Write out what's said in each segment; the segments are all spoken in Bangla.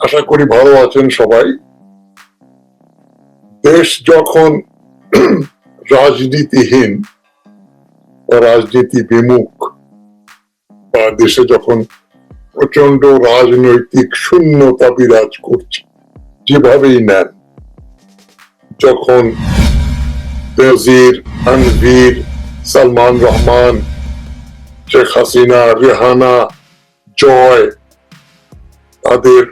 আশা করি ভালো আছেন সবাই। দেশ যখন রাজনীতিহীন বা রাজনীতি বিমুখ বা দেশে যখন প্রচণ্ড রাজনৈতিক শূন্যতা বিরাজ করছে, যেভাবেই নেন, যখন বেজির আনভীর সালমান রহমান, শেখ হাসিনা, রেহানা, জয় তাদের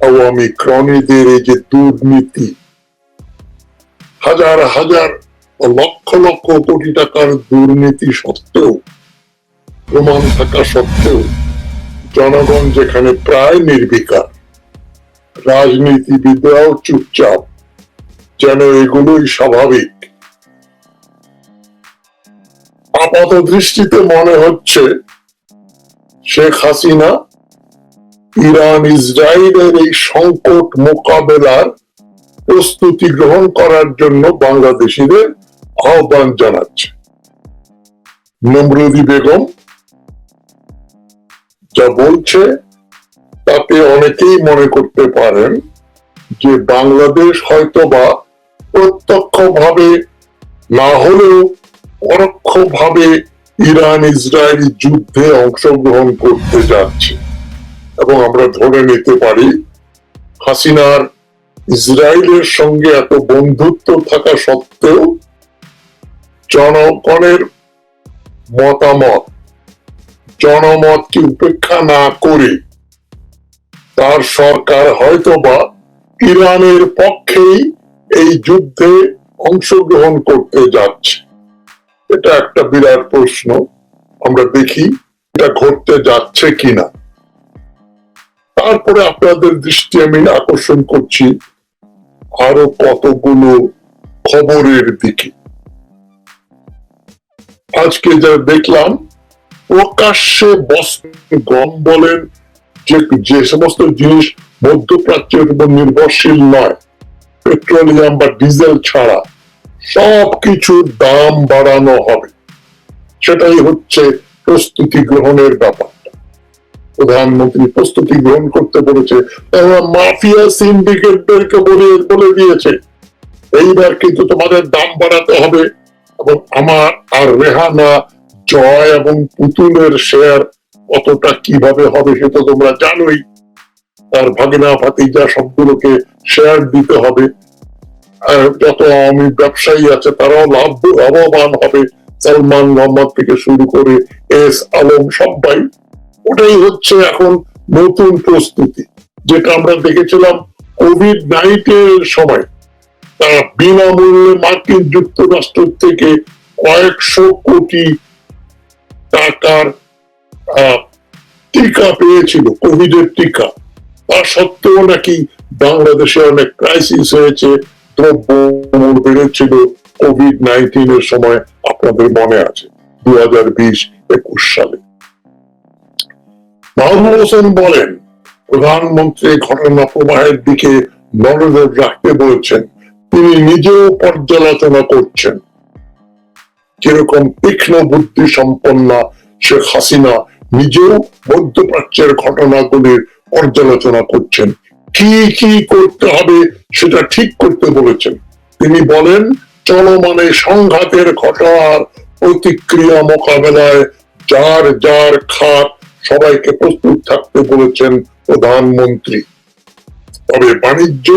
আওয়ামী ক্রণীদের এই যে দুর্নীতি হাজার হাজার লক্ষ লক্ষ কোটি টাকার দুর্নীতি সত্ত্বেও, প্রমাণ থাকা সত্ত্বেও, জনগণ যেখানে প্রায় নির্বিকার, রাজনীতিবিদরাও চুপচাপ, যেন এগুলোই স্বাভাবিক। আপাত দৃষ্টিতে মনে হচ্ছে শেখ হাসিনা ইরান, ইসরায়েলের এই সংকট মোকাবেলার প্রস্তুতি গ্রহণ করার জন্য বাংলাদেশিদের আহ্বান জানাচ্ছে। নমরুদি বেগম যা বলছে, তাতে অনেকেই মনে করতে পারেন যে বাংলাদেশ হয়তোবা প্রত্যক্ষভাবে না হলেও পরোক্ষভাবে ইরান ইসরায়েল যুদ্ধে অংশগ্রহণ করতে যাচ্ছে। এবং আমরা ধরে নিতে পারি হাসিনার ইসরায়েলের সঙ্গে এত বন্ধুত্ব থাকা সত্ত্বেও জনগণের মতামত, জনমতকে উপেক্ষা না করে তার সরকার হয়তোবা ইরানের পক্ষেই এই যুদ্ধে অংশগ্রহণ করতে যাচ্ছে। এটা একটা বিরাট প্রশ্ন, আমরা দেখি এটা ঘটতে যাচ্ছে কিনা। তারপরে আপনাদের দৃষ্টি আমি আকর্ষণ করছি আরও কতগুলো খবরের দিকে। আজকে যা দেখলাম, প্রকাশ্যে গম বলেন, যে যে সমস্ত জিনিস মধ্যপ্রাচ্যের উপর নির্ভরশীল নয়, পেট্রোলিয়াম বা ডিজেল ছাড়া সব কিছুর দাম বাড়ানো হবে। সেটাই হচ্ছে প্রস্তুতি গ্রহণের ব্যাপার। প্রধানমন্ত্রী প্রস্তুতি গ্রহণ করতে বলেছে, তারা মাফিয়া সিন্ডিকেটদেরকে বলে বলে দিয়েছে। এইবার কিন্তু তোমাদের দাম বাড়াতে হবে এবং আমার আর রেহানা জয় এবং পুতুলের শেয়ার কতটা কীভাবে হবে সেটা তোমরা জানোই। তার ভাগিনা ভাতিজা সবগুলোকে শেয়ার দিতে হবে। যত আওয়ামী ব্যবসায়ী আছে, তারাও লাভ, লাভবান হবে। সালমান মোহাম্মদ থেকে শুরু করে এস আলম সবাই ওটাই হচ্ছে এখন নতুন প্রস্তুতি, যেটা আমরা দেখেছিলাম কোভিড নাইন্টিনের সময়। তারা বিনামূল্যে মার্কিন যুক্তরাষ্ট্র থেকে কয়েকশো কোটি টাকার টিকা পেয়েছিল, কোভিডের টিকা। তা সত্ত্বেও নাকি বাংলাদেশে অনেক ক্রাইসিস হয়েছে, দ্রব্য বেড়েছিল কোভিড নাইন্টিনের সময়, আপনাদের মনে আছে দু হাজার বিশ একুশ সালে। মাহমুদ হোসেন বলেন, প্রধানমন্ত্রী ঘটনা প্রবাহের দিকে নজর রাখতে বলেছেন, তিনি নিজেও পর্যালোচনা করছেন। যেরকম তীক্ষ্ণ বুদ্ধি সম্পন্ন শেখ হাসিনা নিজেও মধ্যপ্রাচ্যের ঘটনাগুলির পর্যালোচনা করছেন। কি কি করতে হবে সেটা ঠিক করতে বলেছেন। তিনি বলেন, চলমানে সংঘাতের ঘটনার প্রতিক্রিয়া মোকাবেলায় যার যার খাত সবাইকে প্রস্তুত থাকতে বলেছেন প্রধানমন্ত্রী। তবে বাণিজ্য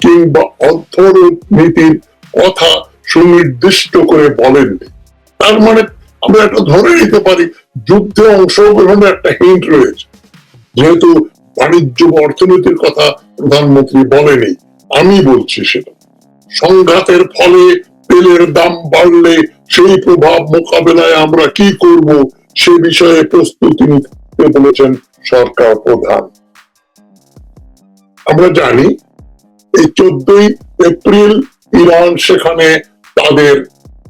কিংবা অর্থনীতির কথা সুনির্দিষ্ট করে বলেননি তার মানে আমরা একটা ধরে নিতে পারি, যুদ্ধে অংশগ্রহণের একটা হিন্ট রয়েছে। যেহেতু বাণিজ্য বা অর্থনীতির কথা প্রধানমন্ত্রী বলেনি আমি বলছি সেটা। সংঘাতের ফলে তেলের দাম বাড়লে সেই প্রভাব মোকাবেলায় আমরা কি করব সে বিষয়ে প্রস্তুতি নিতে বলেছেন সরকার প্রধান। আমরা জানি, এই চোদ্দই এপ্রিল ইরান সেখানে তাদের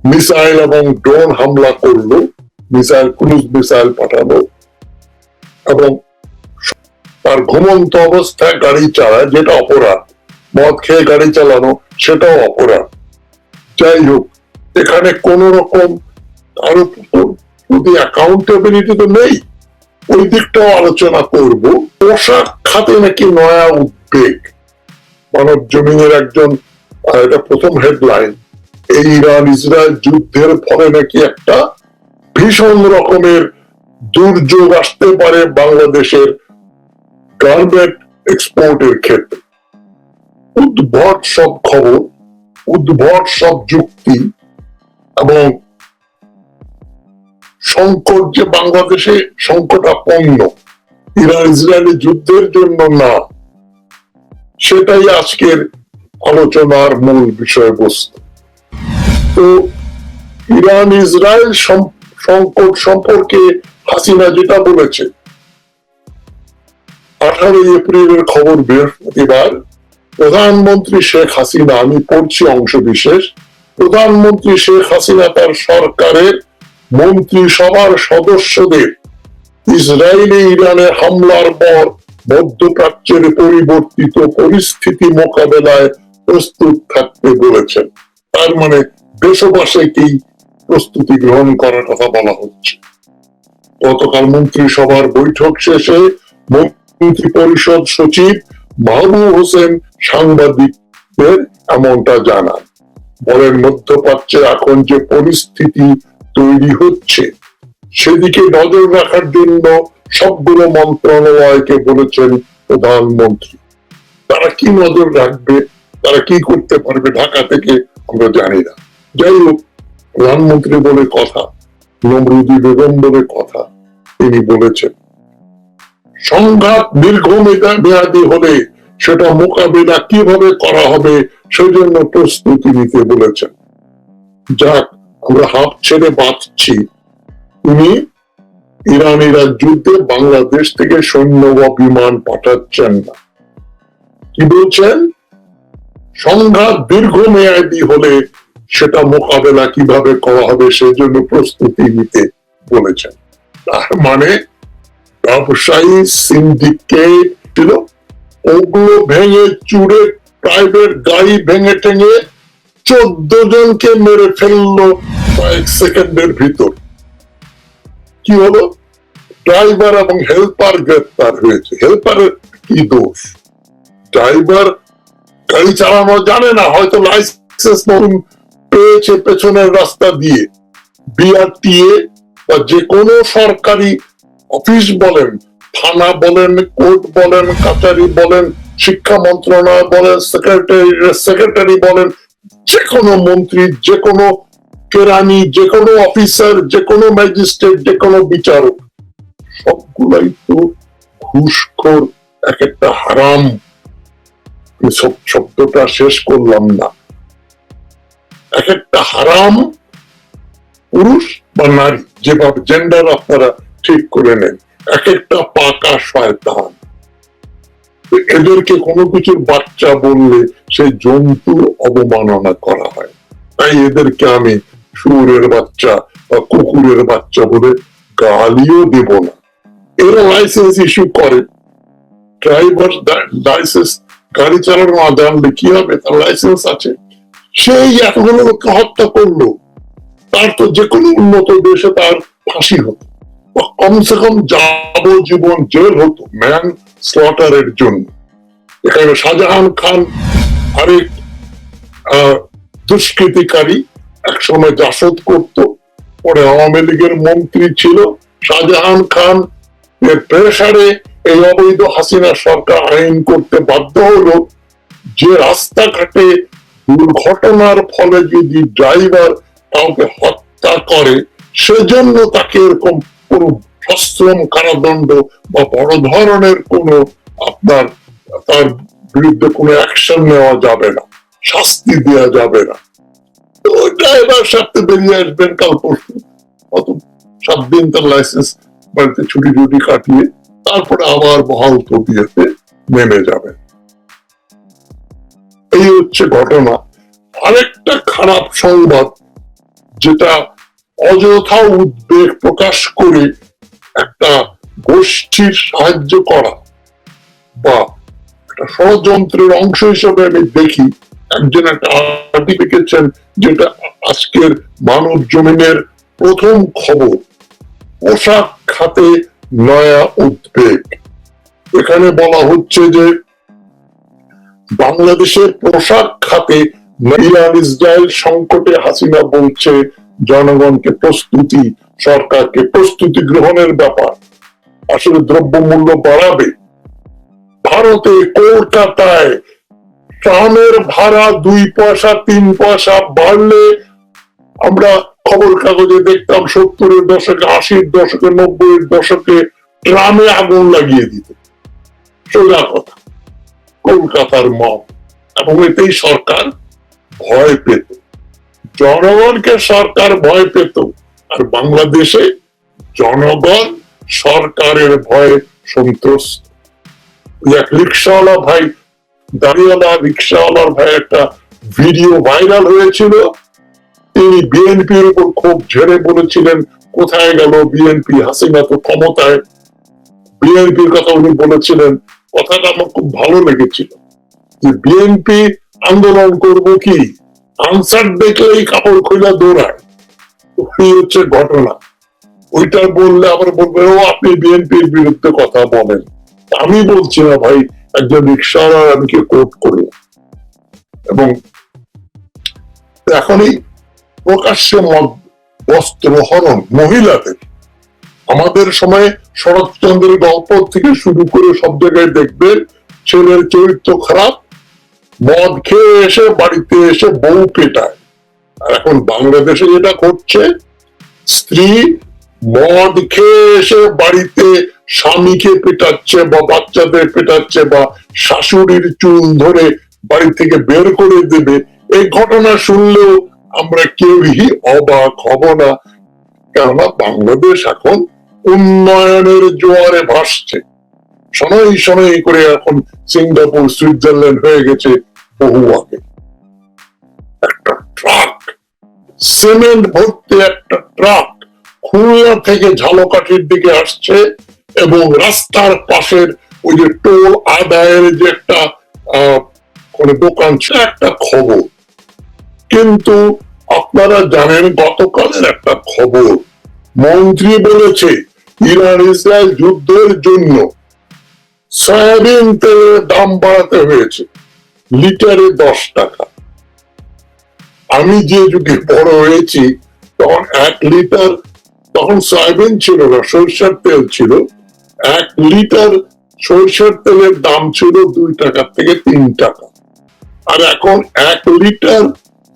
মিসাইল এবং ড্রোন হামলা করল। মিসাইল, ক্রুজ মিসাইল পাঠালো। এবং তার ঘুমন্ত অবস্থায় গাড়ি চালায়, যেটা অপরাধ। মদ খেয়ে গাড়ি চালানো, সেটাও অপরাধ। যাই হোক, এখানে কোন রকম কারও প্রতি অ্যাকাউন্টেবিলিটি তো নেই। ওই দিকটাও আলোচনা করব। পোশাক খাতে নাকি নয়া উদ্বেগ। মানব জমিনের একজন এটা প্রথম হেডলাইন এই ইরান ইসরায়েল যুদ্ধের ফলে নাকি একটা ভীষণ রকমের দুর্যোগ আসতে পারে বাংলাদেশের গার্মেন্ট এক্সপোর্টের ক্ষেত্রে। উদ্ভট সব খবর, উদ্ভট সব যুক্তি, এবং সংকট যে বাংলাদেশে সংকটাপন্ন ইরান, ইসরায়েলি যুদ্ধের জন্য না। সেটাই আজকের আলোচনার মূল বিষয়বস্তু। তো ইরান, ইসরায়েল সংকট সম্পর্কে হাসিনা যেটা বলেছে, আঠারোই এপ্রিলের খবর বৃহস্পতিবার প্রধানমন্ত্রী শেখ হাসিনা, আমি পড়ছি অংশ বিশেষ প্রধানমন্ত্রী শেখ হাসিনা তার সরকারের মন্ত্রিসভার সদস্যদের ইসরায়েলে ইরানে হামলার পর মধ্যপ্রাচ্যের পরিবর্তিত পরিস্থিতি মোকাবেলায় প্রস্তুত থাকতে বলেছেন। তার মানে দেশবাসীকেই প্রস্তুতি গ্রহণ করার কথা বলা হচ্ছে। গতকাল মন্ত্রিসভার বৈঠক শেষে মন্ত্রী পরিষদ সচিব মাহবুব হোসেন সাংবাদিকদের এমনটা জানান। বলেন, মধ্যপ্রাচ্যে এখন যে পরিস্থিতি তৈরি হচ্ছে। সেদিকে নজর রাখার জন্য সবগুলো মন্ত্রণালয়কে বলেছেন প্রধানমন্ত্রী। তারা কি নজর রাখবে? তারা কি করতে পারবে ঢাকা থেকে, আমরা জানি না। যাই হোক, প্রধানমন্ত্রী বলে কথা, নমরুদি বেগম বলে কথা, তিনি বলেছেন, সংঘাত দীর্ঘমেয়াদী মেয়াদী হলে সেটা মোকাবিলা কীভাবে করা হবে, সেজন্য প্রস্তুতি নিতে বলেছেন। যাক আমরা হাফ ছেড়ে বাঁচছি। তিনি ইরানিরা যুদ্ধে বাংলাদেশ থেকে সৈন্য বা বিমান পাঠাচ্ছেন না। কি বলছেন? সংঘাত দীর্ঘমেয়াদী হলে সেটা মোকাবেলা কীভাবে করা হবে সেজন্য প্রস্তুতি নিতে বলেছেন। তার মানে ব্যবসায়ী সিন্ডিকেট ছিল ওগুলো ভেঙে চুড়ে প্রাইভেট গাড়ি ভেঙে টেঙে চোদ্দ জনকে মেরে ফেলল কয়েক সেকেন্ডের ভিতর। কি হলো? ড্রাইভার এবং হেল্পার গ্রেপ্তার হয়েছে। হেল্পারের কি দোষ? ড্রাইভার গাড়ি চালানো জানে না, হয়তো লাইসেন্স নতুন পেয়েছে পেছনের রাস্তা দিয়ে। বিআরটিএ বা যে কোনো সরকারি অফিস বলেন, থানা বলেন, কোর্ট বলেন, কাচারি বলেন, শিক্ষা মন্ত্রণালয় বলেন, সেক্রেটারি সেক্রেটারি বলেন যে কোনো মন্ত্রী যে কোনো কেরানি যে কোনো অফিসার যে কোনো ম্যাজিস্ট্রেট যে কোনো বিচারক, সবগুলাই তো ঘুষখোর এক একটা হারাম শব্দটা শেষ করলাম না। এক একটা হারাম পুরুষ বা নারী, যেভাবে জেন্ডার আপনারা ঠিক করে নেন এক একটা পাকা শয়তান। এদেরকে কোনো কিছুর বাচ্চা বললে সেই জন্তুর অবমাননা করা হয়। তাই এদেরকে আমি শুয়োরের বাচ্চা বা কুকুরের বাচ্চা বলে গালিও দেব না। এরা লাইসেন্স ইস্যু করে। ড্রাইভার লাইসেন্স গাড়ি চালানো না জানলে কি হবে? তার লাইসেন্স আছে। সেই এতগুলো লোককে হত্যা করল। তার তো যে কোনো উন্নত দেশে তার ফাঁসি হতো। কমসে কম যাবজ্জীবন জেল হতো। ম্যান স্লটারের জন্য এখানে শাহজাহান খান আরেক দুষ্কৃতিকারী একসময় জাসদ করত। পরে আওয়ামী লীগের মন্ত্রী ছিল শাহজাহান খান। এর প্রেসারে এই অবৈধ হাসিনা সরকার আইন করতে বাধ্য হলো যে রাস্তাঘাটে দুর্ঘটনার ফলে যদি ড্রাইভার কাউকে হত্যা করে, সেজন্য তাকে এরকম কোন সশ্রম কারাদণ্ড বা বড় ধরনের কোন আপনার তার বিরুদ্ধে কোনো অ্যাকশন নেওয়া যাবে না, শাস্তি দেওয়া যাবে না। তো ওই ড্রাইভার সাথে বেরিয়ে আসবেন কাল পরশু। অত সাত দিন তার লাইসেন্স বাড়িতে ছুটি টুটি কাটিয়ে তারপরে আবার বহাল তবিয়েতে নেমে যাবেন। এই হচ্ছে ঘটনা। আরেকটা খারাপ সংবাদ, যেটা অযথা উদ্বেগ প্রকাশ করে একটা গোষ্ঠীর সাহায্য করা বা একটা ষড়যন্ত্রের অংশ হিসেবে আমি দেখি, একজন একটা যেটা আজকের মানব জমিনের প্রথম খবর, পোশাক খাতে নয়া উদ্বেগ। এখানে বলা হচ্ছে যে বাংলাদেশের পোশাক খাতে ইরান ইসরায়েল সংকটে হাসিনা বলছে, জনগণকে প্রস্তুতি সরকারকে প্রস্তুতি গ্রহণের ব্যাপার। আসলে দ্রব্যমূল্য বাড়াবে। ভারতে কলকাতায় ট্রামের ভাড়া দুই পয়সা, তিন পয়সা বাড়লে আমরা খবর কাগজে দেখতাম সত্তরের দশকে, আশির দশকে, নব্বইয়ের দশকে ট্রামে আগুন লাগিয়ে দিত। সোজা কথা। কলকাতার মত। এবং এতেই সরকার ভয় পেত। জনগণকে সরকার ভয় পেত। আর বাংলাদেশে জনগণ সরকারের ভয়ে সন্ত্রস্ত। এক রিক্সাওয়ালা ভাই দাঁড়িয়েওয়ালা রিক্সাওয়ালার ভাই একটা ভিডিও ভাইরাল হয়েছিল। তিনি বিএনপির উপর খুব ঝেড়ে বলেছিলেন, কোথায় গেল বিএনপি? হাসিনা তো ক্ষমতায়। বিএনপির কথা উনি বলেছিলেন। কথাটা আমার খুব ভালো লেগেছিল। যে বিএনপি আন্দোলন করব কি? আনসার দেখলেই কাপড় খোলা দৌড়ায়। এই হচ্ছে ঘটনা। ওইটা বললে আবার বলবে, ও, আপনি বিএনপির বিরুদ্ধে কথা বলেন। আমি বলছি না, ভাই, একজন রিক্সাওয়ালা আমাকে কোট করল এবং এখনই প্রকাশ্যে মদ, বস্ত্র হরণ মহিলাদের, আমাদের সময় শরৎচন্দ্রের গল্প থেকে শুরু করে সব জায়গায় দেখবেন ছেলের চরিত্র খারাপ, মদ খেয়ে এসে বাড়িতে এসে বউ পেটায়। এখন বাংলাদেশে যেটা ঘটছে, স্ত্রী মদ খেয়ে এসে বাড়িতে স্বামীকে পেটাচ্ছে বা বাচ্চাদের পেটাচ্ছে বা শাশুড়ির চুল ধরে বাড়ি থেকে বের করে দেবে, এই ঘটনা শুনলেও আমরা কেউই অবাক হব না। কেননা বাংলাদেশ এখন উন্নয়নের জোয়ারে ভাসছে। শনই শনই করে এখন সিঙ্গাপুর, সুইজারল্যান্ড হয়ে গেছে বহু আগে। একটা ট্রাক সিমেন্ট ভর্তি একটা ট্রাক খুলনা থেকে ঝালকাঠির দিকে আসছে এবং রাস্তার পাশের ওই যে টোল আদায়ের যে একটা দোকান ছিল, একটা খবর। কিন্তু আপনারা জানেন গতকালের একটা খবর। মন্ত্রী বলেছে, ইরান ইসরায়েল যুদ্ধের জন্য সয়াবিন তেলের দাম বাড়াতে হয়েছে। লিটারে দশ টাকা। আমি যে যুগে বড় হয়েছি, তখন এক লিটার, তখন সয়াবিন ছিল না, সরিষার তেল ছিল। এক লিটার সরিষার তেলের দাম ছিল দুই টাকা থেকে তিন টাকা। আর এখন এক লিটার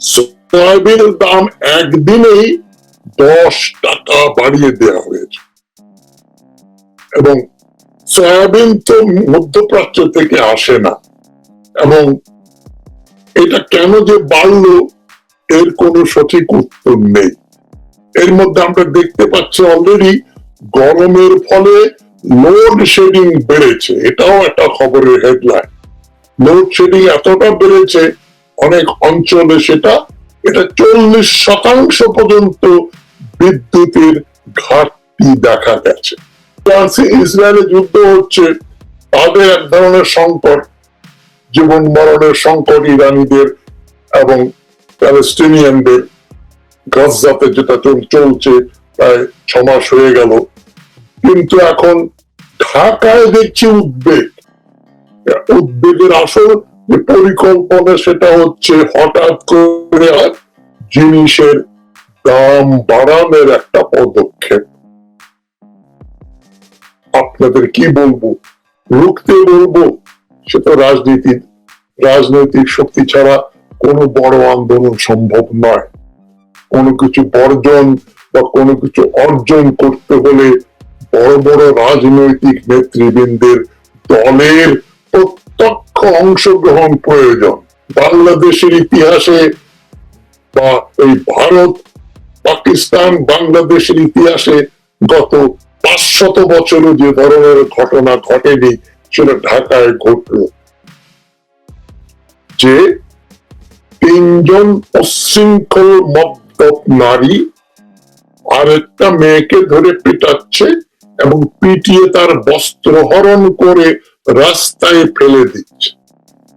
সয়াবিনের দাম একদিনেই দশ টাকা বাড়িয়ে দেওয়া হয়েছে। এবং সয়াবিন তো মধ্যপ্রাচ্য থেকে আসে না। এবং এটা কেন যে বাড়লো এর কোনো সঠিক উত্তর নেই। এর মধ্যে আমরা দেখতে পাচ্ছি অলরেডি গরমের ফলে লোড শেডিং বেড়েছে। এটাও একটা খবরের হেডলাইন লোড শেডিং এতটা বেড়েছে, অনেক অঞ্চলে সেটা, এটা চল্লিশ শতাংশ পর্যন্ত বিদ্যুতের ঘাটতি দেখা গেছে। ইসরায়েলে যুদ্ধ হচ্ছে, তাদের এক ধরনের সংকট, জীবন মরণের সংকট ইরানিদের এবং প্যালেস্টিনিয়ানদের গাজাতে যেটা চলছে, প্রায় ছ মাস হয়ে গেল। কিন্তু এখন ঢাকায় দেখছি উদ্বেগ। উদ্বেগের আসল যে পরিকল্পনা সেটা হচ্ছে হঠাৎ করে জিনিসের দাম বাড়ানোর একটা পদক্ষেপ। আপনাদের কি বলব? রুখতে বলব? সেটা রাজনীতি, রাজনৈতিক শক্তি ছাড়া কোনো বড় আন্দোলন সম্ভব নয়। কোনো কিছু বর্জন বা কোনো কিছু অর্জন করতে হলে বড় বড় রাজনৈতিক নেতৃবৃন্দের দলের প্রত্যক্ষ অংশগ্রহণ প্রয়োজন। বাংলাদেশের ইতিহাসে বা এই ভারত, পাকিস্তান, বাংলাদেশের ইতিহাসে গত পাঁচশত বছরে যে ধরনের ঘটনা ঘটেনি, সেটা ঢাকায় ঘটল। যে তিনজন অশৃঙ্খল মদ্যপ নারী, আরেকটা মেয়েকে ধরে পেটাচ্ছে এবং পিটিয়ে তার বস্ত্র হরণ করে রাস্তায় ফেলে দিচ্ছে।